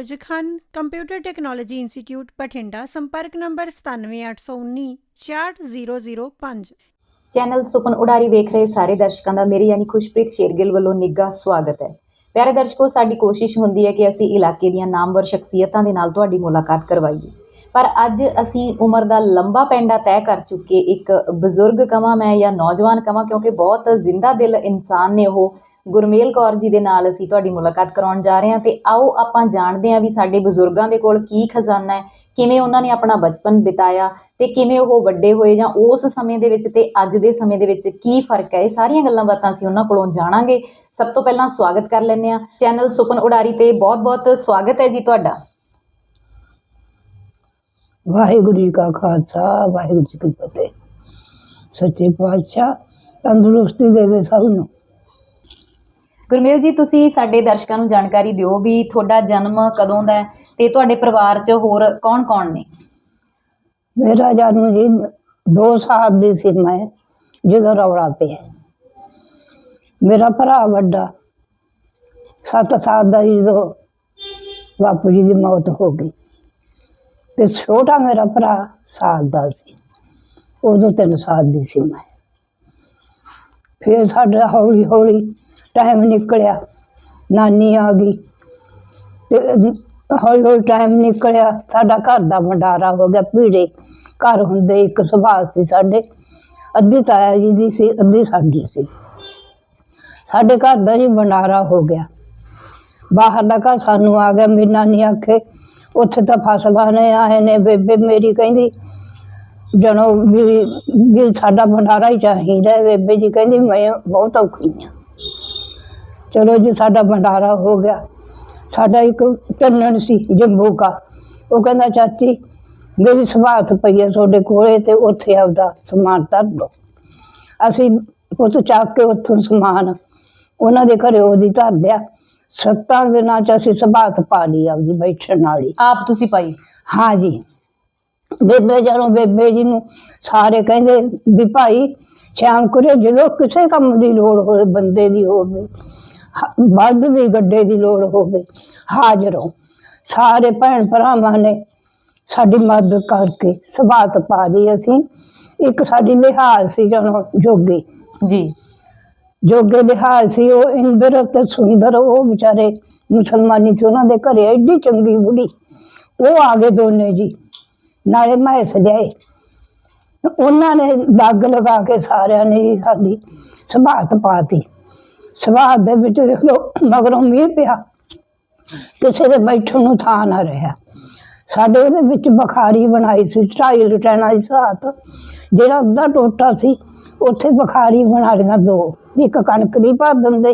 ਆਯੋਜਕ ਹਨ computer technology institute Bathinda, ਸੰਪਰਕ number 97819 66005 channel ਸੁਪਨ ਉਡਾਰੀ ਵੇਖ ਰਹੇ ਸਾਰੇ ਦਰਸ਼ਕਾਂ ਦਾ ਮੇਰੇ ਯਾਨੀ ਖੁਸ਼ਪ੍ਰੀਤ ਸ਼ੇਰਗਿੱਲ ਵੱਲੋਂ ਨਿੱਘਾ ਸਵਾਗਤ ਹੈ। ਪਿਆਰੇ ਦਰਸ਼ਕੋ, ਸਾਡੀ ਕੋਸ਼ਿਸ਼ ਹੁੰਦੀ ਹੈ ਕਿ ਅਸੀਂ ਇਲਾਕੇ ਦੀਆਂ ਨਾਮਵਰ ਸ਼ਖਸੀਅਤਾਂ ਦੇ ਨਾਲ ਤੁਹਾਡੀ ਮੁਲਾਕਾਤ ਕਰਵਾਈਏ। ਪਰ ਅੱਜ ਅਸੀਂ ਉਮਰ ਦਾ ਲੰਬਾ ਪੈਂਡਾ ਤੈਅ ਕਰ ਚੁੱਕੇ ਇੱਕ ਬਜ਼ੁਰਗ ਕਵਾਂ ਮੈਂ ਜਾਂ ਨੌਜਵਾਨ ਕਵਾਂ ਕਿਉਂਕਿ ਬਹੁਤ ਜ਼ਿੰਦਾ ਦਿਲ ਇਨਸਾਨ ਨੇ ਉਹ ਗੁਰਮੇਲ ਕੌਰ ਜੀ ਦੇ ਨਾਲ ਅਸੀਂ ਤੁਹਾਡੀ ਮੁਲਾਕਾਤ ਕਰਾਉਣ ਜਾ ਰਹੇ ਹਾਂ ਤੇ ਆਓ ਆਪਾਂ ਜਾਣਦੇ ਹਾਂ ਵੀ ਸਾਡੇ ਬਜ਼ੁਰਗਾਂ ਦੇ ਕੋਲ ਕੀ ਖਜ਼ਾਨਾ ਹੈ, ਕਿਵੇਂ ਉਹਨਾਂ ਨੇ ਆਪਣਾ ਬਚਪਨ ਬਿਤਾਇਆ ਤੇ ਕਿਵੇਂ ਉਹ ਵੱਡੇ ਹੋਏ ਜਾਂ ਉਸ ਸਮੇਂ ਦੇ ਵਿੱਚ ਤੇ ਅੱਜ ਦੇ ਸਮੇਂ ਦੇ ਵਿੱਚ ਕੀ ਫ਼ਰਕ ਹੈ, ਇਹ ਸਾਰੀਆਂ ਗੱਲਾਂ ਬਾਤਾਂ ਅਸੀਂ ਉਹਨਾਂ ਕੋਲੋਂ ਜਾਣਾਂਗੇ। ਸਭ ਤੋਂ ਪਹਿਲਾਂ ਸਵਾਗਤ ਕਰ ਲੈਂਦੇ ਹਾਂ। ਚੈਨਲ ਸੁਪਨ ਉਡਾਰੀ ਤੇ ਬਹੁਤ-ਬਹੁਤ ਸਵਾਗਤ ਹੈ ਜੀ ਤੁਹਾਡਾ। ਵਾਹਿਗੁਰੂ ਜੀ ਕਾ ਖਾਲਸਾ, ਵਾਹਿਗੁਰੂ ਜੀ ਕੀ ਫਤਿਹ। ਸੱਚੇ ਪਾਤਸ਼ਾਹ, ਤੰਦਰੁਸਤੀ ਦੇਵੇ ਸਭ ਨੂੰ। ਗੁਰਮੇਲ ਜੀ, ਤੁਸੀਂ ਸਾਡੇ ਦਰਸ਼ਕਾਂ ਨੂੰ ਜਾਣਕਾਰੀ ਦਿਓ ਵੀ ਤੁਹਾਡਾ ਜਨਮ ਕਦੋਂ ਦਾ ਹੈ ਤੇ ਤੁਹਾਡੇ ਪਰਿਵਾਰ 'ਚ ਹੋਰ ਕੌਣ-ਕੌਣ ਨੇ? ਮੇਰਾ ਜਨਮ ਜੀ, ਦੋ ਸਾਲ ਦੀ ਸੀ ਮੈਂ, ਜਦੋਂ ਰੌਲਾ ਪਿਆ। ਮੇਰਾ ਭਰਾ ਵੱਡਾ, ਸੱਤ ਸਾਲ ਦਾ ਸੀ ਜਦੋਂ ਬਾਪੂ ਜੀ ਦੀ ਮੌਤ ਹੋ ਗਈ। ਤੇ ਛੋਟਾ ਮੇਰਾ ਭਰਾ ਸਾਲ ਦਾ ਸੀ, ਉਦੋਂ ਤਿੰਨ ਸਾਲ ਦੀ ਸੀ ਮੈਂ। ਫਿਰ ਸਾਡਾ ਹੌਲੀ ਹੌਲੀ ਟਾਈਮ ਨਿਕਲਿਆ, ਨਾਨੀ ਆ ਗਈ। ਤੇ ਹੌਲੀ ਹੌਲੀ ਟਾਈਮ ਨਿਕਲਿਆ, ਸਾਡਾ ਘਰ ਦਾ ਭੰਡਾਰਾ ਹੋ ਗਿਆ, ਭੀੜੇ। ਘਰ ਹੁੰਦੇ ਇੱਕ ਸੁਭਾਅ ਸੀ ਸਾਡੇ। ਅੱਧੀ ਤਾਇਆ ਜੀ ਦੀ ਸੀ, ਅੱਧੀ ਸਾਡੀ ਸੀ। ਸਾਡੇ ਘਰ ਦਾ ਜੀ ਭੰਡਾਰਾ ਹੋ ਗਿਆ। ਬਾਹਰ ਦਾ ਘਰ ਸਾਨੂੰ ਆ ਗਿਆ, ਮੇਰੀ ਨਾਨੀ ਆਖੇ, ਉੱਥੇ ਤਾਂ ਫਸਲਾਂ ਨੇ, ਆਏ ਨੇ, ਬੇਬੇ ਮੇਰੀ ਕਹਿੰਦੀ ਜਣੋ ਵੀ ਵੀ ਸਾਡਾ ਭੰਡਾਰਾ ਹੀ ਚਾਹੀਦਾ ਬੇਬੇ ਜੀ ਕਹਿੰਦੀ, ਮੈਂ ਬਹੁਤ ਔਖੀ ਹਾਂ। ਚਲੋ ਜੀ ਸਾਡਾ ਭੰਡਾਰਾ ਹੋ ਗਿਆ। ਸਾਡਾ ਇੱਕ ਟੰਨਣ ਸੀ ਜੰਬੂ ਕਾ ਉਹ ਕਹਿੰਦਾ ਚਾਚੀ ਮੇਰੀ ਸਵਾਤ ਪਈ ਹੈ ਤੁਹਾਡੇ ਕੋਲੇ ਤੇ ਉੱਥੇ ਆਪਦਾ ਸਮਾਨ ਧਰ ਲਓ। ਅਸੀਂ ਪੁੱਤ ਚੱਕ ਕੇ ਉੱਥੋਂ ਸਮਾਨ ਉਹਨਾਂ ਦੇ ਘਰੇ ਉਹਦੀ ਧਰ ਲਿਆ। ਸੱਤਾਂ ਦਿਨਾਂ ਚ ਅਸੀਂ ਸਵਾਤ ਪਾ ਲਈ ਆਪਦੀ ਬੈਠਣ ਵਾਲੀ। ਆਪ ਤੁਸੀਂ ਪਾਈ? ਹਾਂ ਜੀ। ਬੇਬੇ ਜਦੋਂ ਬੇਬੇ ਜੀ ਨੂੰ ਸਾਰੇ ਕਹਿੰਦੇ ਵੀ ਭਾਈ ਸ਼ਾਮ ਕੁਰੇ ਜਦੋਂ ਕਿਸੇ ਕੰਮ ਦੀ ਲੋੜ ਹੋਵੇ ਬੰਦੇ ਦੀ ਹੋਵੇ ਬਲਦ ਦੀ ਗੱਡੇ ਦੀ ਲੋੜ ਹੋਵੇ ਹਾਜ਼ਰ ਹੋ। ਸਾਰੇ ਭੈਣ ਭਰਾਵਾਂ ਨੇ ਸਾਡੀ ਮਦਦ ਕਰਕੇ ਸਵਾਤ ਪਾ ਲਈ ਅਸੀਂ। ਇੱਕ ਸਾਡੀ ਲਿਹਾਜ਼ ਸੀ ਜਦੋਂ ਜੋਗੀ। ਜੀ। ਜੋਗੇ ਲਿਹਾਜ਼ ਸੀ ਉਹ ਇੰਦਰ ਤੇ ਸੁੰਦਰ ਉਹ ਵਿਚਾਰੇ ਮੁਸਲਮਾਨੀ ਸੀ ਉਹਨਾਂ ਦੇ ਘਰੇ ਐਡੀ ਚੰਗੀ ਬੁੜੀ। ਉਹ ਆ ਗਏ ਦੋਨੇ ਜੀ। ਨਾਲੇ ਮਹਿਸ ਲਿਆਏ। ਉਹਨਾਂ ਨੇ ਦੱਗ ਲਗਾ ਕੇ ਸਾਰਿਆਂ ਨੇ ਸਾਡੀ ਸਭਾਤ ਪਾਤੀ ਸਭਾਤ ਦੇ ਵਿੱਚ ਦੇਖ ਲਓ ਮਗਰੋਂ ਮੀਂਹ ਪਿਆ। ਕਿਸੇ ਦੇ ਬੈਠਣ ਨੂੰ ਥਾਂ ਨਾ ਰਿਹਾ। ਸਾਡੇ ਉਹਦੇ ਵਿੱਚ ਬਖਾਰੀ ਬਣਾਈ ਸੀ, ਢਾਈ ਲਟੈਣਾ ਦੀ ਸਾਤ ਜਿਹੜਾ ਉਹਦਾ ਟੋਟਾ ਸੀ, ਉੱਥੇ ਬਖਾਰੀ ਬਣਾ ਲਈਆਂ ਦੋ। ਇੱਕ ਕਣਕ ਦੀ ਭਰ ਦਿੰਦੇ,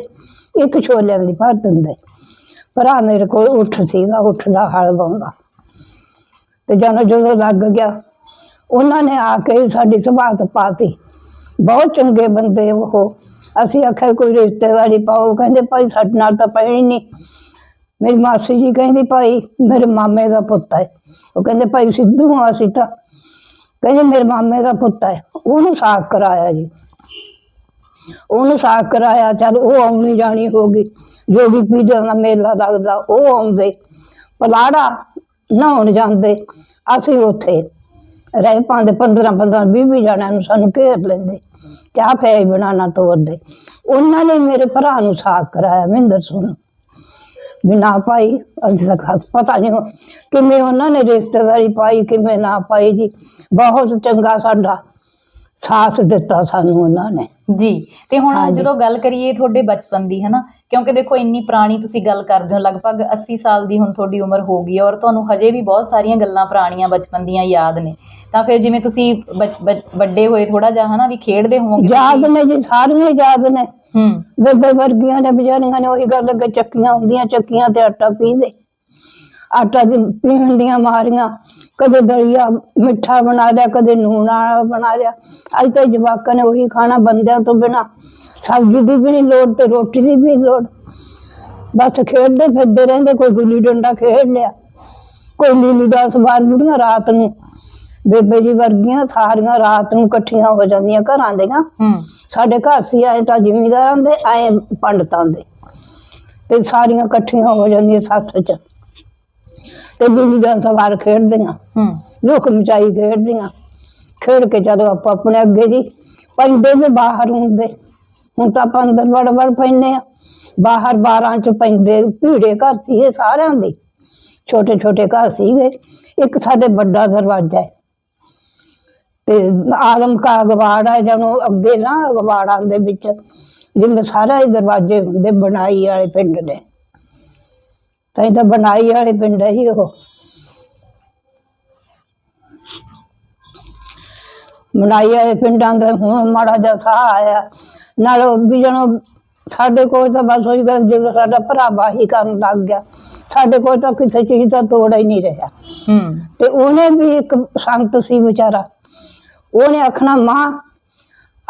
ਇੱਕ ਛੋਲਿਆਂ ਦੀ ਭਰ ਦਿੰਦੇ। ਭਰਾ ਮੇਰੇ ਕੋਲ ਉੱਠ ਸੀਗਾ ਉੱਠ ਦਾ ਹਲ ਬਾਉਂਦਾ ਤੇ ਜਦੋਂ ਜਦੋਂ ਲੱਗ ਗਿਆ, ਉਹਨਾਂ ਨੇ ਆ ਕੇ ਸਾਡੀ ਸਭਾਤ ਪਾਤੀ। ਬਹੁਤ ਚੰਗੇ ਬੰਦੇ ਉਹ। ਅਸੀਂ ਆਖਿਆ, ਕੋਈ ਰਿਸ਼ਤੇਦਾਰੀ ਪਾਓ। ਕਹਿੰਦੇ, ਭਾਈ, ਸਾਡੇ ਨਾਲ ਤਾਂ ਪੈਣੀ ਨਹੀਂ। ਮੇਰੀ ਮਾਸੀ ਜੀ ਕਹਿੰਦੀ, ਭਾਈ, ਮੇਰੇ ਮਾਮੇ ਦਾ ਪੁੱਤ ਹੈ। ਉਹ ਕਹਿੰਦੇ, ਭਾਈ, ਸਿੱਧੂ ਆ ਅਸੀਂ ਤਾਂ। ਕਹਿੰਦੇ, ਮੇਰੇ ਮਾਮੇ ਦਾ ਪੁੱਤ ਹੈ। ਉਹਨੂੰ ਸਾਕ ਕਰਾਇਆ ਜੀ। ਉਹਨੂੰ ਸਾਕ ਕਰਾਇਆ, ਚਲ ਉਹ ਆਉਣੀ ਜਾਣੀ ਹੋ ਗਈ। ਜੋ ਵੀ ਪੀੜਾਂ ਦਾ ਮੇਲਾ ਲੱਗਦਾ, ਉਹ ਆਉਂਦੇ। ਪਲਾੜਾ ਨਹਾਉਣ ਜਾਂਦੇ। ਅਸੀਂ ਉੱਥੇ ਰਹਿ ਪਾਉਂਦੇ 15 15 20 20 ਜਣਿਆਂ ਨੂੰ ਸਾਨੂੰ ਘੇਰ ਲੈਂਦੇ। ਚਾਹ ਪੈ ਬਣਾਣਾ ਤੋਰਦੇ। ਉਹਨਾਂ ਨੇ ਮੇਰੇ ਭਰਾ ਨੂੰ ਸਾਕ ਕਰਾਇਆ ਮਹਿੰਦਰ ਸਿੰਘ ਵੀ ਨਾ ਭਾਈ ਅਸੀਂ ਤਾਂ ਖਾਸ ਪਤਾ ਨਹੀਂ ਕਿਵੇਂ ਉਹਨਾਂ ਨੇ ਰਿਸ਼ਤੇਦਾਰੀ ਪਾਈ ਕਿਵੇਂ ਨਾ ਪਾਈ ਜੀ। ਬਹੁਤ ਚੰਗਾ ਸਾਡਾ ਸਾਥ ਦਿੱਤਾ ਸਾਨੂੰ ਉਹਨਾਂ ਨੇ। ਜੀ ਤੇ ਹੁਣ ਹਾਂਜੀ। ਜਦੋਂ ਗੱਲ ਕਰੀਏ ਤੁਹਾਡੇ ਬਚਪਨ ਦੀ ਹਨਾ? ਕਿਉਂਕਿ ਦੇਖੋ ਇੰਨੀ ਪੁਰਾਣੀ ਤੁਸੀਂ ਗੱਲ ਕਰਦੇ ਹੋ ਲਗਭਗ 80 ਸਾਲ ਦੀ ਹੁਣ ਤੁਹਾਡੀ ਉਮਰ ਹੋ ਗਈ ਔਰ ਤੁਹਾਨੂੰ ਹਜੇ ਵੀ ਬਹੁਤ ਸਾਰੀਆਂ ਗੱਲਾਂ ਪੁਰਾਣੀਆਂ ਬਚਪਨ ਦੀਆਂ ਯਾਦ ਨੇ। ਤਾਂ ਫਿਰ ਜਿਵੇਂ ਤੁਸੀਂ ਵੱਡੇ ਹੋਏ ਥੋੜਾ ਜਿਹਾ ਹਨਾ ਵੀ ਖੇਡਦੇ ਹੋਵੋਗੇ ਯਾਦ। ਨੇ ਜੀ ਸਾਰੀਆਂ ਯਾਦ ਨੇ। ਹੂੰ। ਬੇਬੇ ਵਰਗੀਆਂ ਨੇ ਵਿਚਾਰੀਆਂ ਨੇ ਉਹੀ ਗੱਲ ਅੱਗੇ ਚੱਕੀਆਂ ਹੁੰਦੀਆਂ ਚੱਕੀਆਂ ਤੇ ਆਟਾ ਪੀਂਦੇ। ਆਟਾ ਦੀ ਪੀਣ ਦੀਆਂ ਮਾਰੀਆਂ ਕਦੇ ਦਲੀਆ ਮਿੱਠਾ ਬਣਾ ਲਿਆ ਕਦੇ ਨੂਣ ਵਾਲਾ ਬਣਾ ਲਿਆ। ਅੱਜ ਤਾਂ ਜਵਾਕਾਂ ਨੇ ਉਹੀ ਖਾਣਾ ਬੰਦਿਆਂ ਤੋਂ ਬਿਨਾ ਸਬਜ਼ੀ ਦੀ ਵੀ ਨਹੀਂ ਲੋੜ ਤੇ ਰੋਟੀ ਦੀ ਵੀ ਨੀ ਲੋੜ। ਬਸ ਖੇਡਦੇ ਫਿਰਦੇ ਰਹਿੰਦੇ ਕੋਈ ਗੁੱਲੀ ਡੰਡਾ ਖੇਡ ਲਿਆ ਕੋਈ ਨੀਲੀ ਦਸ ਬਾਰ ਬੁੜੀਆਂ ਰਾਤ ਨੂੰ। ਬੇਬੇ ਜੀ ਵਰਗੀਆਂ ਸਾਰੀਆਂ ਰਾਤ ਨੂੰ ਇਕੱਠੀਆਂ ਹੋ ਜਾਂਦੀਆਂ ਘਰਾਂ ਦੀਆਂ ਸਾਡੇ ਘਰ ਸੀ ਆਏ ਤਾਂ ਜ਼ਿਮੀਂਦਾਰਾਂ ਦੇ ਆਏ ਪੰਡਤਾਂ ਦੇ। ਤੇ ਸਾਰੀਆਂ ਇਕੱਠੀਆਂ ਹੋ ਜਾਂਦੀਆਂ ਸੱਥ ਚ। ਤੇ ਦੁਨੀਆ ਸਵਾਰ ਖੇਡਦੀਆਂ। ਲੋਕ ਮਚਾਈ ਖੇਡਦੀਆਂ। ਖੇਡ ਕੇ ਜਦੋਂ ਆਪਾਂ ਆਪਣੇ ਅੱਗੇ ਜੀ ਪੈਂਦੇ ਵੀ ਬਾਹਰ ਹੁੰਦੇ। ਹੁਣ ਤਾਂ ਆਪਾਂ ਅੰਦਰ ਵੜ ਵੜ ਪੈਂਦੇ ਆ ਬਾਹਰ ਬਾਰਾਂ ਚ ਪੈਂਦੇ, ਭੀੜੇ ਘਰ ਸੀਗੇ ਸਾਰਿਆਂ ਦੇ। ਛੋਟੇ ਛੋਟੇ ਘਰ ਸੀਗੇ। ਇੱਕ ਸਾਡੇ ਵੱਡਾ ਦਰਵਾਜ਼ਾ ਹੈ। ਤੇ ਆਲਮ ਕਾ ਅਗਵਾੜ ਹੈ ਜਦੋਂ ਅੱਗੇ ਨਾ ਅਗਵਾੜਾਂ ਦੇ ਵਿੱਚ, ਜਿਵੇਂ ਸਾਰੇ ਹੀ ਦਰਵਾਜ਼ੇ ਹੁੰਦੇ ਬਣਾਈ ਵਾਲੇ ਪਿੰਡ ਦੇ। ਤਾਂ ਤਾਂ ਬਣਾਈ ਵਾਲੇ ਪਿੰਡ ਹੈ ਹੀ ਉਹ। ਬਣਾਈ ਵਾਲੇ ਪਿੰਡਾਂ ਦਾ ਹੁਣ ਮਾੜਾ ਜਿਹਾ ਸਾਹ ਆਇਆ। ਨਾਲ ਵੀ ਜਣੋ ਸਾਡੇ ਕੋਲ ਤਾਂ ਬਸ ਉਹੀ ਗੱਲ ਜਦੋਂ ਸਾਡਾ ਭਰਾ ਬਾਹੀ ਕਰਨ ਲੱਗ ਗਿਆ ਸਾਡੇ ਕੋਲ ਤਾਂ ਕਿਸੇ ਚੀਜ਼ ਦਾ ਤੋੜ ਹੀ ਨਹੀਂ ਰਿਹਾ। ਹੂੰ। ਤੇ ਉਹਨੇ ਵੀ ਇੱਕ ਸੰਤ ਸੀ ਵਿਚਾਰਾ ਉਹਨੇ ਆਖਣਾ ਮਾਂ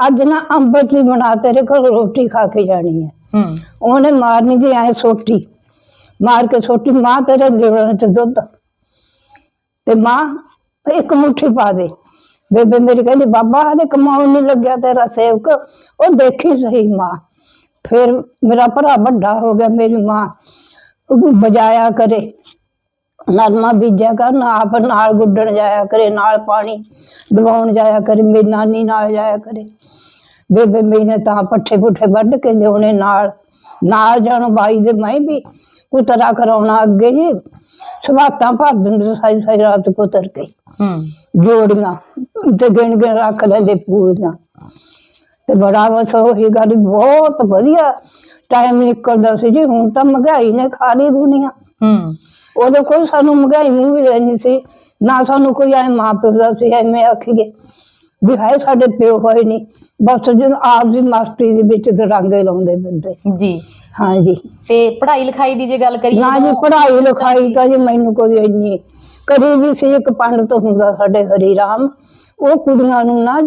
ਅੱਜ ਨਾ ਅੰਬਤੀ ਬਣਾ ਤੇਰੇ ਕੋਲ ਰੋਟੀ ਖਾ ਕੇ ਜਾਣੀ ਹੈ। ਹੂੰ। ਉਹਨੇ ਮਾਰਨੀ ਜੀ ਐ ਸੋਟੀ ਮਾਰ ਕੇ ਸੋਟੀ ਮਾਂ ਤੇਰੇ ਲਿਵੜਾਂ ਚ ਦੁੱਧ ਤੇ ਮਾਂ ਇੱਕ ਮੁੱਠੀ ਪਾ ਦੇ। ਬੇਬੇ ਮੇਰੀ ਕਹਿੰਦੀ, ਬਾਬਾ ਹਲੇ ਕਮਾਉਣ ਨਹੀਂ ਲੱਗਿਆ ਤੇਰਾ ਸੇਵਕ। ਉਹ ਦੇਖੀ ਸਹੀ ਮਾਂ। ਫਿਰ ਮੇਰਾ ਭਰਾ ਵੱਡਾ ਹੋ ਗਿਆ, ਮੇਰੀ ਮਾਂ ਬਜਾਇਆ ਕਰੇ। ਨਰਮਾ ਬੀਜਿਆ ਕਰ, ਨਾ ਆਪ ਨਾਲ ਗੁੱਡਣ ਜਾਇਆ ਕਰੇ, ਨਾਲ ਪਾਣੀ ਦਵਾਉਣ ਜਾਇਆ ਕਰੇ, ਮੇਰੀ ਨਾਨੀ ਨਾਲ ਜਾਇਆ ਕਰੇ। ਬੇਬੇ ਮੇਰੀ ਨੇ ਤਾਂ ਪੱਠੇ ਪੁੱਠੇ ਵੱਢ ਕੇ ਲਿਆਉਣੇ ਨਾਲ। ਨਾਲ ਜਾਣੋ ਬਾਈ ਦੇ ਮੈਂ ਵੀ ਕੁਤਰਾ ਕਰਾਉਣਾ ਅੱਗੇ ਜੀ। ਸਵਾਤਾਂ ਭਰ ਦਿੰਦੇ ਸਾਰੀ ਸਾਰੀ ਰਾਤ ਕੁਤਰ ਕੇ। ਹੂੰ। ਜੋੜੀਆਂ ਤੇ ਗਿਣ ਗਿਣ ਰੱਖ ਲੈਂਦੇ ਪੂਰੀਆਂ ਤੇ ਬੜਾ ਵਸ ਉਹੀ ਗੱਲ ਬਹੁਤ ਵਧੀਆ। ਟਾਈਮ ਨਿਕਲਦਾ ਸੀ ਜੀ ਹੁਣ ਤਾਂ ਮਹਿੰਗਾਈ ਨੇ ਖਾ ਲਈ ਦੁਨੀਆ। ਹੂੰ। ਉਦੋਂ ਕੋਈ ਸਾਨੂੰ ਮਹਿੰਗਾਈ ਮੂੰਹ ਵੀ ਨਹੀਂ ਸੀ ਨਾ ਸਾਨੂੰ ਕੋਈ ਐ ਮਾਂ ਪਿਓ ਦਾ ਸੀ ਐਵੇਂ ਆਖੀਏ। ਵੀ ਹੈ ਸਾਡੇ ਪਿਓ ਹੋਏ ਨਹੀਂ ਬਸ ਜਦੋਂ ਆਪ ਦੀ ਮਸਤੀ ਦੇ ਵਿੱਚ ਦਰਾਂਗੇ ਲਾਉਂਦੇ ਬੰਦੇ ਜੀ। ਹਾਂਜੀ। ਤੇ ਪੜ੍ਹਾਈ ਲਿਖਾਈ ਦੀ ਜੇ ਗੱਲ ਕਰੀਏ ਨਾ ਜੀ ਪੜ੍ਹਾਈ ਲਿਖਾਈ ਤਾਂ ਜੀ ਮੈਨੂੰ ਕੋਈ ਇੰਨੀ ਕਰੀ ਵੀ ਸੀ ਇੱਕ ਪੰਡਤ ਹੁੰਦਾ ਸਾਡੇ ਹਰੀ ਰਾਮ ਉਹ ਕੁੜੀਆਂ ਨੂੰ ਨਾ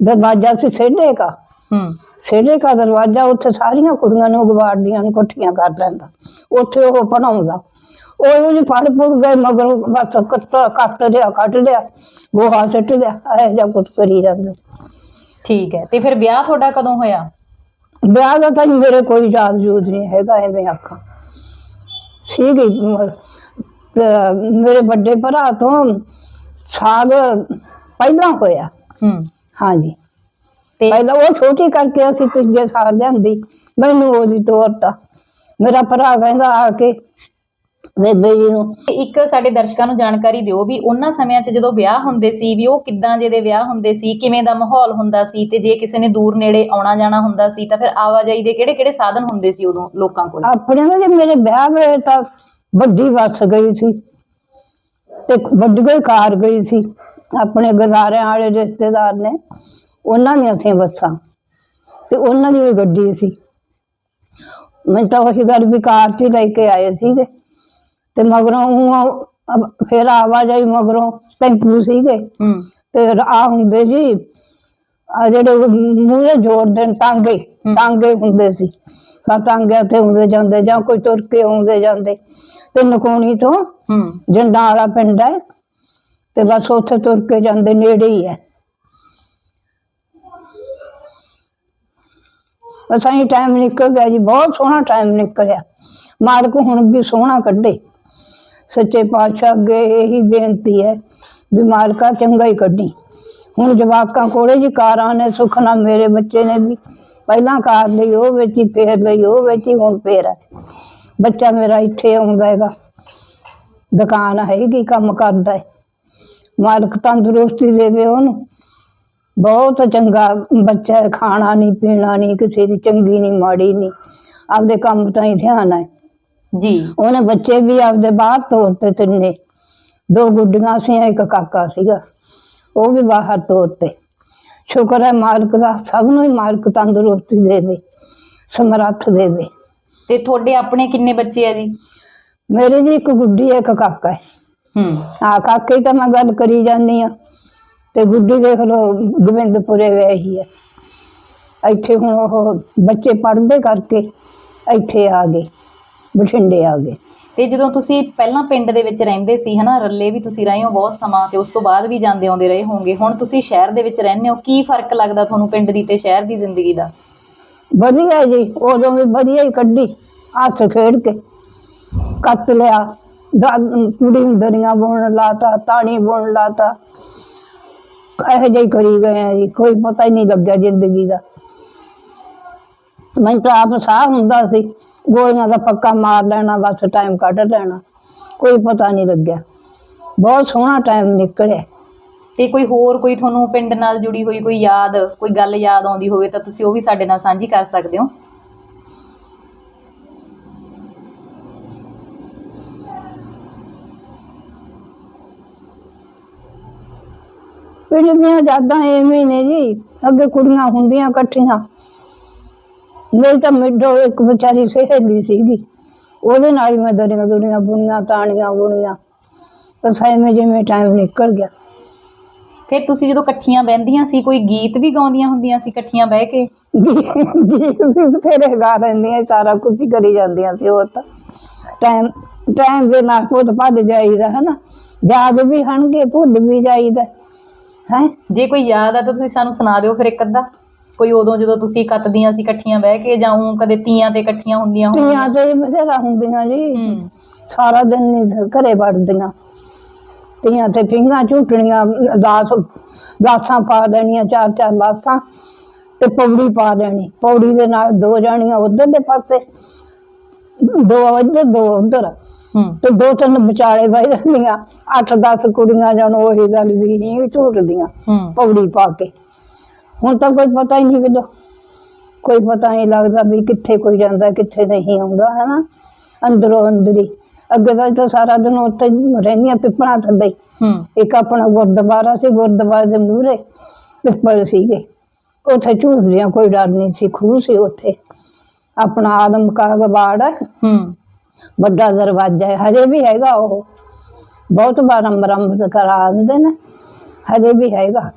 ਦਰਵਾਜ਼ਾ ਸੀ ਸੇਢੇ ਕਾ। ਹੂੰ। ਸੇਢੇ ਕਾ ਦਰਵਾਜ਼ਾ ਉੱਥੇ ਸਾਰੀਆਂ ਕੁੜੀਆਂ ਨੂੰ ਗਵਾਰਡੀਆਂ ਨੂੰ ਇਕੱਠੀਆਂ ਕਰ ਲੈਂਦਾ। ਉੱਥੇ ਉਹ ਪੜਾਉਂਦਾ ਉਹ ਉਹ ਜੀ ਫੜ ਫੁੜ ਗਏ ਮਗਰ ਬਸ ਕੱਟ ਕੱਟ ਲਿਆ ਕੱਟ ਲਿਆ ਗੋਹਾ ਸੁੱਟ ਲਿਆ ਇਹ ਜਾਂ ਕੁਝ ਕਰੀ ਜਾਂਦੇ। ਠੀਕ ਹੈ। ਤੇ ਫਿਰ ਵਿਆਹ ਤੁਹਾਡਾ ਕਦੋਂ ਹੋਇਆ? ਵਿਆਹ ਦਾ ਤਾਂ ਜੀ ਮੇਰੇ ਕੋਈ ਯਾਦ ਯੂਦ ਨਹੀਂ ਹੈਗਾ ਐਵੇਂ ਆਖਾਂ ਉਮਰ। ਤੇ ਮੇਰੇ ਵੱਡੇ ਭਰਾ ਤੋਂ ਸਾਲ ਪਹਿਲਾਂ ਹੋਇਆ। ਹੂੰ। ਹਾਂਜੀ। ਤੇ ਪਹਿਲਾਂ ਉਹ ਛੋਟੀ ਕਰਕੇ ਅਸੀਂ ਤੀਜੇ ਸਾਲ ਲਿਆਂਦੀ। ਮੈਨੂੰ ਉਹਦੀ ਤੋਰਤਾ। ਮੇਰਾ ਭਰਾ ਕਹਿੰਦਾ ਆ ਕੇ ਬੇਬੇ ਜੀ ਨੂੰ। ਇੱਕ ਸਾਡੇ ਦਰਸ਼ਕਾਂ ਨੂੰ ਜਾਣਕਾਰੀ ਦਿਓ ਵੀ ਉਹਨਾਂ ਸਮਿਆਂ 'ਚ ਜਦੋਂ ਵਿਆਹ ਹੁੰਦੇ ਸੀ ਵੀ ਉਹ ਕਿੱਦਾਂ ਜਿਹੇ ਦੇ ਵਿਆਹ ਹੁੰਦੇ ਸੀ ਕਿਵੇਂ ਦਾ ਮਾਹੌਲ ਹੁੰਦਾ ਸੀ ਤੇ ਜੇ ਕਿਸੇ ਨੇ ਦੂਰ ਨੇੜੇ ਆਉਣਾ ਜਾਣਾ ਹੁੰਦਾ ਸੀ ਤਾਂ ਫਿਰ ਆਵਾਜਾਈ ਦੇ ਕਿਹੜੇ ਕਿਹੜੇ ਸਾਧਨ ਹੁੰਦੇ ਸੀ ਉਦੋਂ ਲੋਕਾਂ ਕੋਲ? ਆਪਣੇ ਨਾ ਜੇ ਮੇਰੇ ਵਿਆਹ ਵੇਲੇ ਤਾਂ ਵੱਡੀ ਬੱਸ ਗਈ ਸੀ ਤੇ ਵੱਡੀ ਕੋਈ ਕਾਰ ਗਈ ਸੀ। ਆਪਣੇ ਗਜ਼ਾਰਿਆਂ ਵਾਲੇ ਰਿਸ਼ਤੇਦਾਰ ਨੇ ਉਹਨਾਂ ਦੀਆਂ ਸੀ ਬੱਸਾਂ ਤੇ ਉਹਨਾਂ ਦੀ ਵੀ ਗੱਡੀ ਸੀ। ਮੈਂ ਤਾਂ ਉਹੀ ਗੱਲ ਵੀ ਕਾਰ 'ਚ ਲੈ ਕੇ ਆਏ ਸੀਗੇ। ਤੇ ਮਗਰੋਂ ਊਂ ਅਬ ਫਿਰ ਆਵਾਜਾਈ ਮਗਰੋਂ ਟੈਂਪੂ ਸੀਗੇ। ਹੂੰ। ਤੇ ਆ ਹੁੰਦੇ ਜੀ ਆ ਜਿਹੜੇ ਮੂਹਰੇ ਜੋੜਦੇ ਨੇ ਟਾਂਗੇ ਹਮ। ਟਾਂਗੇ ਹੁੰਦੇ ਸੀ। ਤਾਂ ਟਾਂਗਿਆਂ ਤੇ ਹੁੰਦੇ ਜਾਂਦੇ ਜਾਂ ਕੋਈ ਤੁਰ ਕੇ ਆਉਂਦੇ ਜਾਂਦੇ। ਤੇ ਨਕੋਣੀ ਤੋਂ ਹੂੰ। ਜੰਡਾਂ ਵਾਲਾ ਪਿੰਡ ਹੈ। ਤੇ ਬਸ ਉੱਥੇ ਤੁਰ ਕੇ ਜਾਂਦੇ ਨੇੜੇ ਹੀ ਹੈ। ਅਸੀਂ ਟਾਈਮ ਨਿਕਲ ਗਿਆ ਜੀ ਬਹੁਤ ਸੋਹਣਾ ਟਾਈਮ ਨਿਕਲਿਆ। ਮਾਲਕ ਹੁਣ ਵੀ ਸੋਹਣਾ ਕੱਢੇ। ਸੱਚੇ ਪਾਤਸ਼ਾਹ ਅੱਗੇ ਇਹੀ ਬੇਨਤੀ ਹੈ ਵੀ ਮਾਲਕਾ ਚੰਗਾ ਹੀ ਕੱਢੀ। ਹੁਣ ਜਵਾਕਾਂ ਕੋਲੇ ਜੀ ਕਾਰਾਂ ਨੇ, ਸੁੱਖ ਨਾਲ ਮੇਰੇ ਬੱਚੇ ਨੇ ਵੀ। ਪਹਿਲਾਂ ਕਾਰ ਲਈ ਉਹ ਵੇਚੀ, ਫੇਰ ਲਈ ਉਹ ਵੇਚੀ, ਹੁਣ ਫੇਰ ਹੈ। ਬੱਚਾ ਮੇਰਾ ਇੱਥੇ ਆਉਂਦਾ ਹੈਗਾ। ਦੁਕਾਨ ਹੈਗੀ, ਕੰਮ ਕਰਦਾ ਹੈ। ਮਾਲਕ ਤੰਦਰੁਸਤੀ ਦੇਵੇ ਉਹਨੂੰ। ਬਹੁਤ ਚੰਗਾ ਬੱਚਾ ਹੈ, ਖਾਣਾ ਨਹੀਂ, ਪੀਣਾ ਨਹੀਂ, ਕਿਸੇ ਦੀ ਚੰਗੀ ਨਹੀਂ, ਮਾੜੀ ਨਹੀਂ। ਆਪਦੇ ਕੰਮ ਤਾਂ ਹੀ ਧਿਆਨ ਹੈ। ਜੀ। ਉਹਨੇ ਬੱਚੇ ਵੀ ਆਪਦੇ ਬਾਹਰ ਤੋਰਤੇ ਤਿੰਨੇ। ਦੋ ਗੁੱਡੀਆਂ ਸੀ ਇੱਕ ਕਾਕਾ ਸੀਗਾ। ਉਹ ਵੀ ਬਾਹਰ ਤੋਰਤੇ ਸ਼ੁਕਰ ਹੈ ਮਾਲਕ ਦਾ ਸਭ ਨੂੰ ਹੀ ਮਾਲਕ ਤੰਦਰੁਸਤੀ ਦੇਵੇ ਸਮਰੱਥ ਦੇਵੇ। ਤੇ ਤੁਹਾਡੇ ਆਪਣੇ ਕਿੰਨੇ ਬੱਚੇ ਆ ਜੀ? ਮੇਰੇ ਜੀ ਇੱਕ ਗੁੱਡੀ ਹੈ ਇੱਕ ਕਾਕਾ ਹੈ। ਹੂੰ। ਆ ਕਾਕੇ ਦੀ ਤਾਂ ਮੈਂ ਗੱਲ ਕਰੀ ਜਾਂਦੀ ਆ ਤੇ ਗੁੱਡੀ ਦੇਖ ਲਓ ਗੋਬਿੰਦਪੁਰੇ ਵਿਆਹੀ ਹੈ। ਇੱਥੇ ਹੁਣ ਉਹ ਬੱਚੇ ਪੜ੍ਹਦੇ ਕਰਕੇ ਇੱਥੇ ਆ ਗਏ। ਬਠਿੰਡੇ ਆ ਗਏ। ਤੇ ਜਦੋਂ ਤੁਸੀਂ ਪਹਿਲਾਂ ਪਿੰਡ ਦੇ ਵਿੱਚ ਰਹਿੰਦੇ ਸੀ ਹਨਾ ਰੱਲੇ ਵੀ ਤੁਸੀਂ ਰਹੇ ਹੋ ਬਹੁਤ ਸਮਾਂ ਤੇ ਉਸ ਤੋਂ ਬਾਅਦ ਵੀ ਜਾਂਦੇ ਆਉਂਦੇ ਰਹੇ ਹੋਵੋਗੇ। ਹੁਣ ਤੁਸੀਂ ਸ਼ਹਿਰ ਦੇ ਵਿੱਚ ਰਹਿੰਦੇ ਹੋ ਕੀ ਫ਼ਰਕ ਲੱਗਦਾ ਤੁਹਾਨੂੰ ਪਿੰਡ ਦੀ ਤੇ ਸ਼ਹਿਰ ਦੀ ਜ਼ਿੰਦਗੀ ਦਾ? ਵਧੀਆ ਜੀ ਉਦੋਂ ਵੀ ਵਧੀਆ ਹੀ ਕੱਢੀ ਹੱਸ ਖੇਡ ਕੇ। ਕੱਟ ਲਿਆ ਕੁੜੀ ਨੂੰ ਦਰੀਆਂ ਬੁਣਨ ਲਾਤਾ ਤਾਣੀ ਬੁਣਨ ਲਾਤਾ। ਇਹੋ ਜਿਹੀ ਕਰੀ ਗਏ ਆ ਜੀ ਕੋਈ ਪਤਾ ਹੀ ਨਹੀਂ ਲੱਗਿਆ ਜ਼ਿੰਦਗੀ ਦਾ। ਮੈਨੂੰ ਤਾਂ ਆਪ ਸਾਹ ਹੁੰਦਾ ਸੀ। ਗੋਲੀਆਂ ਦਾ ਪੱਕਾ ਮਾਰ ਲੈਣਾ ਬਸ ਟਾਈਮ ਕੱਢ ਲੈਣਾ। ਕੋਈ ਪਤਾ ਨਹੀਂ ਲੱਗਿਆ। ਬਹੁਤ ਸੋਹਣਾ ਟਾਈਮ ਨਿਕਲਿਆ। ਤੇ ਕੋਈ ਹੋਰ ਕੋਈ ਤੁਹਾਨੂੰ ਪਿੰਡ ਨਾਲ ਜੁੜੀ ਹੋਈ ਕੋਈ ਯਾਦ ਕੋਈ ਗੱਲ ਯਾਦ ਆਉਂਦੀ ਹੋਵੇ ਤਾਂ ਤੁਸੀਂ ਉਹ ਵੀ ਸਾਡੇ ਨਾਲ ਸਾਂਝੀ ਕਰ ਸਕਦੇ ਹੋ। ਪਿੰਡ ਦੀਆਂ ਯਾਦਾਂ ਐਵੇਂ ਨੇ ਜੀ। ਅੱਗੇ ਕੁੜੀਆਂ ਹੁੰਦੀਆਂ ਇਕੱਠੀਆਂ। ਮੇਰੀ ਤਾਂ ਮਿੱਡੋ ਇੱਕ ਵਿਚਾਰੀ ਸਹੇਲੀ ਸੀਗੀ। ਉਹਦੇ ਨਾਲ ਹੀ ਮੈਂ ਦਰੀਆਂ ਦੁਰੀਆਂ ਬੁਣੀਆਂ ਤਾਣੀਆਂ ਬੁਣੀਆਂ। ਬਸ ਐਵੇਂ ਜਿਵੇਂ ਟਾਈਮ ਨਿਕਲ ਗਿਆ। ਫਿਰ ਤੁਸੀਂ ਜਦੋਂ ਇਕੱਠੀਆਂ ਬਹਿੰਦੀਆਂ ਸੀ ਕੋਈ ਗੀਤ ਵੀ ਗਾਉਂਦੀਆਂ ਹੁੰਦੀਆਂ ਸੀ ਇਕੱਠੀਆਂ ਬਹਿ ਕੇ? ਬਥੇਰੇ ਗਾ ਲੈਂਦੀਆਂ ਸਾਰਾ ਕੁਝ ਹੀ ਕਰੀ ਜਾਂਦੀਆਂ ਸੀ ਉਹ ਤਾਂ। ਟਾਈਮ ਟਾਈਮ ਦੇ ਨਾਲ ਪੁੱਤ ਭੱਜ ਜਾਈਦਾ ਹੈ ਨਾ ਯਾਦ ਵੀ ਹਣਗੇ ਭੁੱਲ ਵੀ ਜਾਈਦਾ। ਹੈ? ਜੇ ਕੋਈ ਯਾਦ ਆ ਤਾਂ ਤੁਸੀਂ ਸਾਨੂੰ ਸੁਣਾ ਦਿਓ ਫਿਰ ਇੱਕ ਅੱਧਾ। ਕੋਈ ਉਦੋਂ ਜਦੋਂ ਤੁਸੀਂ ਕੱਤਦੀਆਂ ਸੀ ਇਕੱਠੀਆਂ ਬਹਿ ਕੇ ਜਾਂ ਊਂ ਕਦੇ ਤੀਆਂ ਤੇ ਇਕੱਠੀਆਂ ਹੁੰਦੀਆਂ ਤੀਆਂ ਤੇ ਬਥੇਰਾ ਹੁੰਦੀਆਂ ਜੀ। ਹੂੰ। ਸਾਰਾ ਦਿਨ ਨਹੀਂ ਘਰੇ ਵੜਦੀਆਂ। ਤੀਆਂ ਤੇ ਪਿੰਗਾ ਝੂਟਣੀਆਂ ਦਾਸ ਦਾਸਾਂ ਪਾ ਲੈਣੀਆਂ ਚਾਰ ਚਾਰ ਲਾਸਾਂ ਤੇ ਪੌੜੀ ਪਾ ਲੈਣੀ ਪੌੜੀ ਦੇ ਨਾਲ ਦੋ ਜਾਣੀਆਂ ਉਧਰ ਦੇ ਪਾਸੇ ਦੋ ਇੱਧਰ ਦੋ ਉਧਰ। ਹੂੰ। ਤੇ ਦੋ ਤਿੰਨ ਵਿਚਾਲੇ ਬਹਿ ਜਾਂਦੀਆਂ। ਅੱਠ ਦਸ ਕੁੜੀਆਂ ਜਾਣ ਉਹੀ ਗੱਲ ਵੀ ਝੂਟਦੀਆਂ। ਹੂੰ। ਪੌੜੀ ਪਾ ਕੇ। ਹੁਣ ਤਾਂ ਕੋਈ ਪਤਾ ਹੀ ਨਹੀਂ ਕਿਦੋਂ ਕੋਈ ਪਤਾ ਨਹੀਂ ਲੱਗਦਾ ਵੀ ਕਿੱਥੇ ਕੋਈ ਜਾਂਦਾ ਕਿੱਥੇ ਨਹੀਂ ਆਉਂਦਾ ਹੈ ਨਾ ਅੰਦਰੋਂ ਅੰਦਰੀ। ਅੱਗੇ ਤਾਂ ਤਾਂ ਸਾਰਾ ਦਿਨ ਉੱਥੇ ਰਹਿੰਦੀਆਂ ਪਿੱਪਲਾਂ ਥੱਲੇ। ਹੀ। ਹੂੰ ਇੱਕ ਆਪਣਾ ਗੁਰਦੁਆਰਾ ਸੀ ਗੁਰਦੁਆਰੇ ਦੇ ਮੂਹਰੇ ਪਿੱਪਲ ਸੀਗੇ। ਉੱਥੇ ਝੂਟਦੀਆਂ ਕੋਈ ਡਰ ਨਹੀਂ ਸੀ ਖੂਹ ਸੀ ਉੱਥੇ। ਆਪਣਾ ਆਦਮ ਕਾ ਗਵਾੜ ਹੈ। ਹੂੰ। ਵੱਡਾ ਦਰਵਾਜ਼ਾ ਹੈ। ਹਜੇ ਵੀ ਹੈਗਾ ਉਹ। ਬਹੁਤ ਵਾਰ ਮੁਰੰਮਤ ਕਰਾ ਦਿੰਦੇ ਨੇ। ਹਜੇ ਵੀ ਹੈਗਾ।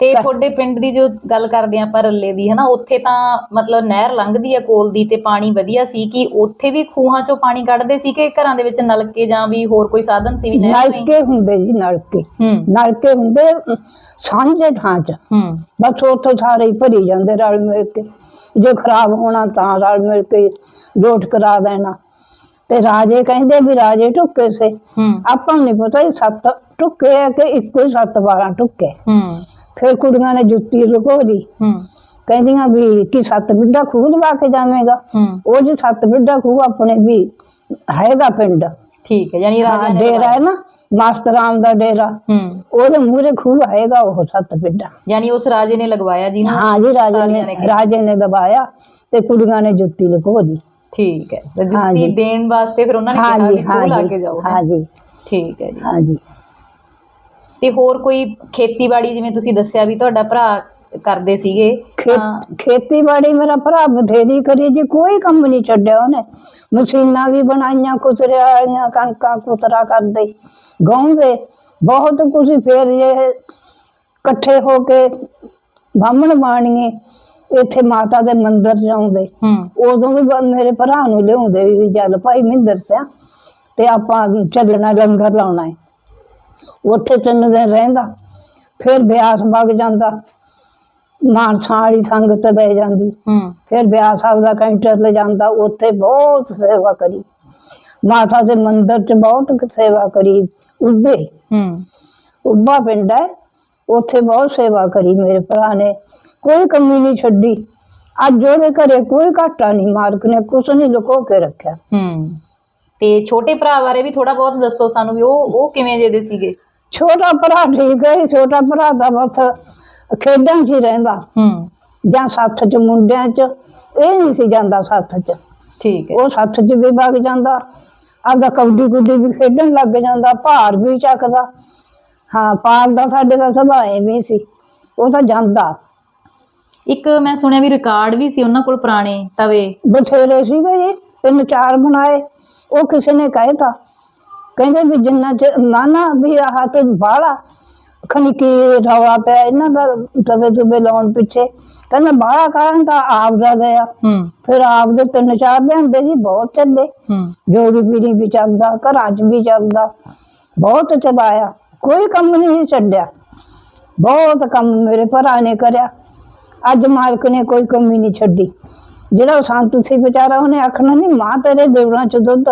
ਤੇ ਤੁਹਾਡੇ ਪਿੰਡ ਦੀ ਜੋ ਗੱਲ ਕਰਦੇ ਆਂ ਆਪਾਂ ਰੱਲੇ ਦੀ ਹਨਾ ਉੱਥੇ ਤਾਂ ਮਤਲਬ ਨਹਿਰ ਲੰਘਦੀ ਆ ਕੋਲ ਦੀ ਤੇ ਪਾਣੀ ਵਧੀਆ ਸੀ ਕਿ ਉੱਥੇ ਵੀ ਖੂਹਾਂ ਚੋਂ ਪਾਣੀ ਕੱਢਦੇ ਸੀ ਕਿ ਘਰਾਂ ਦੇ ਵਿੱਚ ਨਲਕੇ ਜਾਂ ਵੀ ਹੋਰ ਕੋਈ ਸਾਧਨ ਸੀ ਵੀ ਨਹਿਰ ਤੋਂ ਹੀ? ਨਲਕੇ ਹੁੰਦੇ ਜੀ ਨਲਕੇ। ਨਲਕੇ ਹੁੰਦੇ ਸਾਂਝੇ ਥਾਂ 'ਚ। ਹੂੰ। ਬਸ ਉੱਥੋਂ ਸਾਰੇ ਹੀ ਭਰੀ ਜਾਂਦੇ ਰਲ ਮਿਲ ਕੇ। ਜੇ ਖਰਾਬ ਹੋਣਾ ਤਾਂ ਰਲ ਮਿਲ ਕੇ ਲੋਟ ਕਰਾ ਦੇਣਾ। ਤੇ ਰਾਜੇ ਕਹਿੰਦੇ ਵੀ ਰਾਜੇ ਟੁੱਕੇ ਸੇ। ਹੂੰ। ਆਪਾਂ ਨੂੰ ਨਹੀਂ ਪਤਾ ਇਹ ਸੱਤ ਟੁੱਕੇ ਆ ਕਿ ਇੱਕੋ ਹੀ ਸੱਤ ਬਾਰਾਂ ਟੁੱਕੇ। ਹੂੰ। ਫਿਰ ਕੁੜੀਆਂ ਨੇ ਜੁੱਤੀ ਲੁਕੋ ਲਈ। ਹੂੰ। ਕਹਿੰਦੀਆਂ ਵੀ ਕਿ ਸੱਤ ਬਿੱਡਾ ਖੂਹ ਲਵਾ ਕੇ ਜਾਵੇਂਗਾ। ਹੂੰ। ਉਹ ਜੀ ਸੱਤ ਬਿੱਡਾ ਖੂਹ ਆਪਣੇ ਵੀ ਹੈਗਾ ਪਿੰਡ। ਠੀਕ ਹੈ ਯਾਨੀ ਹਾਂ ਰਾਜਾ ਨੇ ਡੇਰਾ ਹੈ ਨਾ ਮਾਸਟਰ ਰਾਮ ਦਾ ਡੇਰਾ। ਹੂੰ। ਉਹਦੇ ਮੂਹਰੇ ਖੂਹ ਹੈਗਾ ਉਹ ਸੱਤ ਬਿੱਡਾ। ਯਾਨੀ ਉਸ ਰਾਜੇ ਨੇ ਲਗਵਾਇਆ ਜੀ ਨੂੰ ਹਾਂ ਜੀ ਰਾਜੇ ਸਾਲੀਆਂ ਨੇ ਨੇ ਕੀਤਾ। ਰਾਜੇ ਨੇ ਦਬਾਇਆ ਤੇ ਕੁੜੀਆਂ ਨੇ ਜੁੱਤੀ ਲੁਕੋ ਲਈ। ਠੀਕ ਹੈ ਤੇ ਹਾਂ ਜੁੱਤੀ ਜੀ। ਦੇਣ ਵਾਸਤੇ ਫਿਰ ਉਹਨਾਂ ਨੇ ਹਾਂ ਕਿਹਾ ਜੀ ਵੀ ਹਾਂ ਖੂਹ ਲਾ ਜੀ ਕੇ ਜਾਓ। ਹਾਂ ਜੀ। ਠੀਕ ਹੈ ਜੀ। ਹਾਂ ਜੀ। ਤੇ ਹੋਰ ਕੋਈ ਖੇਤੀਬਾੜੀ ਜਿਵੇਂ ਤੁਸੀਂ ਦੱਸਿਆ ਵੀ ਤੁਹਾਡਾ ਭਰਾ ਕਰਦੇ ਸੀਗੇ ਖੇ- ਤਾਂ ਖੇਤੀਬਾੜੀ ਮੇਰਾ ਭਰਾ ਬਥੇਰੀ ਕਰੀ ਜੀ ਕੋਈ ਕੰਮ ਨਹੀਂ ਛੱਡਿਆ ਉਹਨੇ। ਮਸ਼ੀਨਾਂ ਵੀ ਬਣਾਈਆਂ ਕੁਤਰਿਆ ਵਾਲੀਆਂ ਕਣਕਾਂ ਕੁਤਰਾ ਕਰਦੇ। ਗਾਉਂਦੇ ਬਹੁਤ ਕੁਝ ਫੇਰ ਇਹ ਇਕੱਠੇ ਹੋ ਕੇ ਬਾਹਮਣ ਬਾਣੀਏ ਇੱਥੇ ਮਾਤਾ ਦੇ ਮੰਦਿਰ ਜਾਉਂਦੇ। ਹੂੰ। ਉਦੋਂ ਵੀ ਬ- ਮੇਰੇ ਭਰਾ ਨੂੰ ਲਿਆਉਂਦੇ ਵੀ ਚੱਲ ਭਾਈ ਮਹਿੰਦਰ ਸਿਆ ਤੇ ਆਪਾਂ ਚੱਲਣਾ ਲੰਗਰ ਲਾਉਣਾ ਹੈ ਉੱਥੇ ਤਿੰਨ ਦਿਨ ਰਹਿੰਦਾ ਫਿਰ ਬਿਆਸ ਵਗ ਜਾਂਦਾ ਮਾਨਸਾ ਵਾਲੀ ਸੰਗਤ ਲੈ ਜਾਂਦੀ ਹੂੰ। ਫਿਰ ਬਿਆਸ ਸਾਹਿਬ ਦਾ ਕੈਂਟਰ ਲੈ ਜਾਂਦਾ ਉੱਥੇ ਬਹੁਤ ਸੇਵਾ ਕਰੀ। ਮਾਤਾ ਦੇ ਮੰਦਿਰ 'ਚ ਬਹੁਤ ਸੇਵਾ ਕਰੀ ਉੱਭੇ। ਹੂੰ। ਉੱਭਾ ਪਿੰਡ ਹੈ ਉੱਥੇ ਬਹੁਤ ਸੇਵਾ ਕਰੀ ਮੇਰੇ ਭਰਾ ਨੇ ਕੋਈ ਕਮੀ ਨਹੀਂ ਛੱਡੀ। ਅੱਜ ਉਹਦੇ ਘਰੇ ਕੋਈ ਘਾਟਾ ਨਹੀਂ ਮਾਲਕ ਨੇ ਕੁਛ ਨਹੀਂ ਲੁਕੋ ਕੇ ਰੱਖਿਆ। ਹੂੰ। ਤੇ ਛੋਟੇ ਭਰਾ ਬਾਰੇ ਵੀ ਥੋੜਾ ਬਹੁਤ ਦੱਸੋ ਸਾਨੂੰ ਵੀ ਉਹ ਉਹ ਕਿਵੇਂ ਜਿਹੇ ਦੇ ਸੀਗੇ? ਛੋਟਾ ਭਰਾ ਠੀਕ ਹੈ ਛੋਟਾ ਭਰਾ ਦਾ ਬਸ ਖੇਡਾਂ 'ਚ ਹੀ ਰਹਿੰਦਾ। ਹੂੰ। ਜਾਂ ਸੱਥ 'ਚ ਮੁੰਡਿਆਂ 'ਚ ਇਹ ਨਹੀਂ ਸੀ ਜਾਂਦਾ ਸੱਥ 'ਚ। ਠੀਕ ਹੈ। ਉਹ ਸੱਥ 'ਚ ਵੀ ਵਗ ਜਾਂਦਾ ਆਪਦਾ ਕਬੱਡੀ ਗੁੱਡੀ ਵੀ ਖੇਡਣ ਲੱਗ ਜਾਂਦਾ ਭਾਰ ਵੀ ਚੱਕਦਾ। ਹਾਂ ਪਾਲ ਦਾ ਸਾਡੇ ਦਾ ਸੁਭਾਅ ਐਵੇਂ ਸੀ ਉਹ ਤਾਂ ਜਾਂਦਾ। ਇੱਕ ਮੈਂ ਸੁਣਿਆ ਵੀ ਰਿਕਾਰਡ ਵੀ ਸੀ ਉਹਨਾਂ ਕੋਲ ਪੁਰਾਣੇ ਤਵੇ। ਬਥੇਰੇ ਸੀਗੇ ਜੀ ਤਿੰਨ ਚਾਰ ਬਣਾਏ ਉਹ ਕਿਸੇ ਨੇ ਕਹਿਤਾ। ਕਹਿੰਦੇ ਵੀ ਜਿੰਨਾ ਚ ਨਾ ਨਾ ਵੀ ਆਹ ਤੇ ਬਾਹਲਾ ਖਨੀ ਕੀ ਰਵਾ ਪਿਆ ਇਹਨਾਂ ਦਾ ਤਵੇ ਤੁਵੇ ਲਾਉਣ ਪਿੱਛੇ ਕਹਿੰਦਾ ਬਾਹਲਾ ਕਾਰਨ ਤਾਂ ਆਪ ਦਾ ਲਿਆ ਹੂੰ। ਫਿਰ ਆਪ ਦੇ ਤਿੰਨ ਚਾਰ ਲਿਆਂਦੇ ਜੀ ਬਹੁਤ ਚੱਲੇ। ਹੂੰ। ਜੋੜੀ ਪੀੜੀ ਵੀ ਚੱਲਦਾ ਘਰਾਂ 'ਚ ਵੀ ਚੱਲਦਾ ਬਹੁਤ ਚਲਾਇਆ ਕੋਈ ਕੰਮ ਨਹੀਂ ਛੱਡਿਆ। ਬਹੁਤ ਕੰਮ ਮੇਰੇ ਭਰਾ ਨੇ ਕਰਿਆ। ਅੱਜ ਮਾਲਕ ਨੇ ਕੋਈ ਕਮੀ ਨਹੀਂ ਛੱਡੀ। ਜਿਹੜਾ ਉਹ ਸੰਤ ਸੀ ਵਿਚਾਰਾ ਉਹਨੇ ਆਖਣਾ ਨਹੀਂ ਮਾਂ ਤੇਰੇ ਦੇਵਰਾਂ ਚ ਦੁੱਧ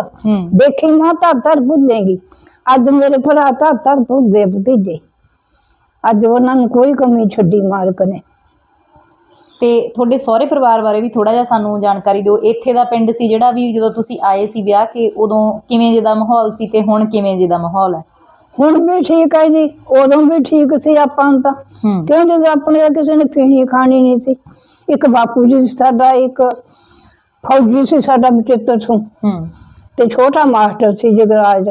ਦੇਖੀ ਮਾਂ ਧਰ ਧਰ ਭੁੱਲੇਗੀ ਅੱਜ ਮੇਰੇ ਭਰਾ ਧਰ ਧਰ ਭੁੱਲਦੇ ਭਤੀਜੇ। ਅੱਜ ਉਹਨਾਂ ਨੂੰ ਕੋਈ ਕਮੀ ਛੱਡੀ ਮਾਲਕ ਨੇ। ਤੇ ਤੁਹਾਡੇ ਸਹੁਰੇ ਪਰਿਵਾਰ ਬਾਰੇ ਵੀ ਥੋੜਾ ਜਿਹਾ ਸਾਨੂੰ ਜਾਣਕਾਰੀ ਦਿਓ। ਇੱਥੇ ਦਾ ਪਿੰਡ ਸੀ ਜਿਹੜਾ ਵੀ ਜਦੋਂ ਤੁਸੀਂ ਆਏ ਸੀ ਵਿਆਹ ਕੇ ਉਦੋਂ ਕਿਵੇਂ ਜਿਹਦਾ ਮਾਹੌਲ ਸੀ ਤੇ ਹੁਣ ਕਿਵੇਂ ਜਿਹਦਾ ਮਾਹੌਲ ਹੈ? ਹੁਣ ਵੀ ਠੀਕ ਹੈ ਜੀ। ਉਦੋਂ ਵੀ ਠੀਕ ਸੀ ਆਪਾਂ ਤਾਂ। ਕਿਉਂ? ਜਦੋਂ ਆਪਣੇ ਕਿਸੇ ਨੇ ਪੀਣੀ ਖਾਣੀ ਨਹੀਂ ਸੀ। ਇੱਕ ਬਾਪੂ ਜੀ ਸੀ ਸਾਡਾ ਇੱਕ ਫੌਜੀ ਸੀ ਸਾਡਾ ਬਚਿੱਤਰ ਸਿੰਘ ਹੂੰ। ਤੇ ਛੋਟਾ ਮਾਸਟਰ ਸੀ ਜਗਰਾਜ।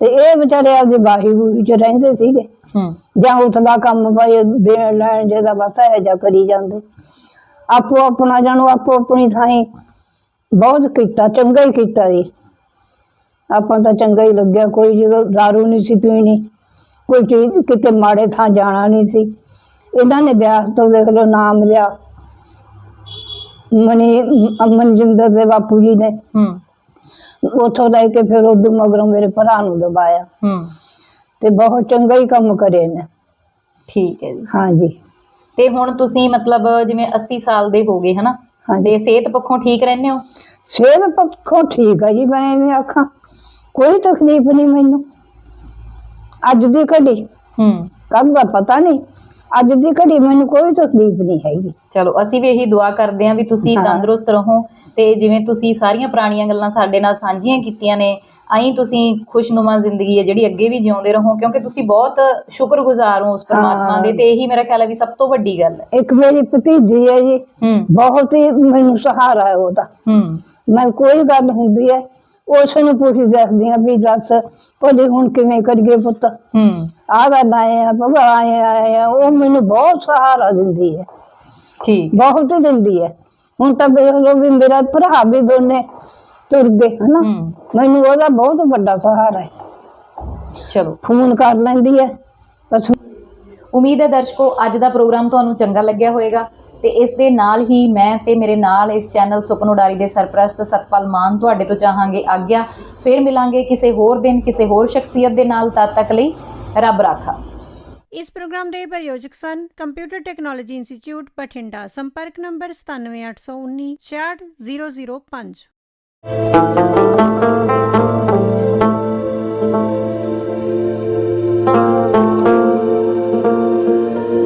ਤੇ ਇਹ ਵਿਚਾਰੇ ਆਪਦੀ ਬਾਹੀ ਬੂਹੀ ਚ ਰਹਿੰਦੇ ਸੀਗੇ। ਹੂੰ। ਜਾਂ ਉਸਦਾ ਕੰਮ ਭਾਈ ਦੇਣ ਲੈਣ ਜਿਹਦਾ ਬਸ ਇਹ ਜਾ ਕਰੀ ਜਾਂਦੇ। ਆਪੋ ਆਪਣਾ ਜਾਣੋ ਆਪੋ ਆਪਣੀ ਥਾਈ ਬਹੁਤ ਕੀਤਾ ਚੰਗਾ ਹੀ ਕੀਤਾ ਜੀ। ਆਪਾਂ ਤਾਂ ਚੰਗਾ ਹੀ ਲੱਗਿਆ ਕੋਈ ਜਦੋਂ दारू ਨਹੀਂ ਸੀ ਪੀਣੀ ਕੋਈ ਚੀਜ਼ ਕਿਤੇ ਮਾੜੇ ਥਾਂ ਜਾਣਾ ਨਹੀਂ ਸੀ। ਇਹਨਾਂ ਨੇ ਬਿਆਸ ਤੋਂ ਦੇਖ ਲਓ ਨਾਮ ਲਿਆ। ਮਨੀ ਮਨਜਿੰਦਰ ਦੇ ਬਾਪੂ ਜੀ ਨੇ। ਹੂੰ। ਉੱਥੋਂ ਲੈ ਕੇ ਫਿਰ ਉਦੋਂ ਮਗਰੋਂ ਮੇਰੇ ਭਰਾ ਨੂੰ ਦਬਾਇਆ। ਹੂੰ। ਤੇ ਬਹੁਤ ਚੰਗਾ ਹੀ ਕੰਮ ਕਰੇ ਨੇ। ਠੀਕ ਹੈ ਜੀ। ਹਾਂਜੀ। ਤੇ ਹੁਣ ਤੁਸੀਂ ਮਤਲਬ ਜਿਵੇਂ 80 ਸਾਲ ਦੇ ਹੋ ਗਏ ਹਨਾ? ਤੇ ਸਿਹਤ ਪੱਖੋਂ ਠੀਕ ਰਹਿੰਦੇ ਹੋ? ਸਿਹਤ ਪੱਖੋਂ ਠੀਕ ਹੈ ਜੀ ਮੈਂ ਐਵੇਂ ਆਖਾਂ ਕੋਈ ਤਕਲੀਫ ਨਹੀਂ ਮੈਨੂੰ। ਅੱਜ ਦੀ ਘੜੀ। ਹੂੰ। ਕੱਲ ਦਾ ਪਤਾ ਨਹੀਂ। ਅੱਜ ਦੀ ਘੜੀ ਮੈਨੂੰ ਕੋਈ ਤਕਲੀਫ ਨਹੀਂ ਹੈਗੀ। ਚਲੋ ਅਸੀਂ ਵੀ ਇਹੀ ਦੁਆ ਕਰਦੇ ਹਾਂ ਵੀ ਤੁਸੀਂ ਹਾਂ। ਤੰਦਰੁਸਤ ਰਹੋ ਤੇ ਜਿਵੇਂ ਤੁਸੀਂ ਸਾਰੀਆਂ ਪੁਰਾਣੀਆਂ ਗੱਲਾਂ ਸਾਡੇ ਨਾਲ ਸਾਂਝੀਆਂ ਕੀਤੀਆਂ ਨੇ ਆਈ ਤੁਸੀਂ ਖੁਸ਼ਨੁਮਾ ਜ਼ਿੰਦਗੀ ਹੈ ਜਿਹੜੀ ਅੱਗੇ ਵੀ ਜਿਉਂਦੇ ਰਹੋ ਕਿਉਂਕਿ ਤੁਸੀਂ ਬਹੁਤ ਸ਼ੁਕਰਗੁਜ਼ਾਰ ਹੋ ਉਸ ਪਰਮਾਤਮਾ ਹਾਂ। ਦੇ ਤੇ ਇਹੀ ਮੇਰਾ ਖਿਆਲ ਹੈ ਵੀ ਸਭ ਤੋਂ ਵੱਡੀ ਗੱਲ ਹੈ। ਇੱਕ ਮੇਰੀ ਭਤੀਜੀ ਹੈ ਜੀ ਹੂੰ। ਬਹੁਤ ਹੀ ਮੈਨੂੰ ਸਹਾਰਾ ਹੈ ਉਹਦਾ। ਹੂੰ। ਮੈਂ ਕੋਈ ਗੱਲ ਹੁੰਦੀ ਹੈ ਉਸ ਨੂੰ ਪੁੱਛੀ ਦੱਸਦੀ ਆ ਵੀ ਦੱਸ ਉਹਦੇ ਹੁਣ ਕਿਵੇਂ ਕਰੀਏ ਪੁੱਤ? ਹੂੰ। ਆਹ ਗੱਲ ਆਏ ਆ ਬਾਬਾ ਆਏ ਆਏ ਆ ਉਹ ਮੈਨੂੰ ਬਹੁਤ ਸਹਾਰਾ ਦਿੰਦੀ ਹੈ। ਠੀਕ। ਬਹੁਤ ਹੀ ਦਿੰਦੀ ਹੈ। ਹੁਣ ਤਾਂ ਦੇਖ ਲਓ ਵੀ ਮੇਰਾ ਭਰਾ ਵੀ ਦੋਨੇ ਤੁਰ ਗਏ ਹਨਾ? ਹੂੰ। ਮੈਨੂੰ ਉਹਦਾ ਬਹੁਤ ਵੱਡਾ ਸਹਾਰਾ ਹੈ। ਚਲੋ। ਫੋਨ ਕਰ ਲੈਂਦੀ ਹੈ। ਬਸ। ਉਮੀਦ ਹੈ ਦਰਸ਼ਕੋ ਅੱਜ ਦਾ ਪ੍ਰੋਗਰਾਮ ਤੁਹਾਨੂੰ ਚੰਗਾ ਲੱਗਿਆ ਹੋਵੇਗਾ। ਤੇ ਇਸ ਦੇ ਨਾਲ ਹੀ ਮੈਂ ਤੇ ਮੇਰੇ ਨਾਲ ਇਸ ਚੈਨਲ ਸੁਪਨੋ ਡਾਰੀ ਦੇ ਸਰਪ੍ਰਸਤ ਸਤਪਾਲ ਮਾਨ ਤੁਹਾਡੇ ਤੋਂ ਚਾਹਾਂਗੇ ਆਗਿਆ। ਫਿਰ ਮਿਲਾਂਗੇ ਕਿਸੇ ਹੋਰ ਦਿਨ, ਕਿਸੇ ਹੋਰ ਸ਼ਖਸੀਅਤ ਦੇ ਨਾਲ ਤਦ ਤੱਕ ਲਈ ਰੱਬ ਰਾਖਾ। ਇਸ ਪ੍ਰੋਗਰਾਮ ਦੇ ਪ੍ਰਯੋਜਕ ਸਨ ਕੰਪਿਊਟਰ ਟੈਕਨੋਲੋਜੀ ਇੰਸਟੀਚਿਊਟ ਬਠਿੰਡਾ। ਸੰਪਰਕ ਨੰਬਰ 97819 66005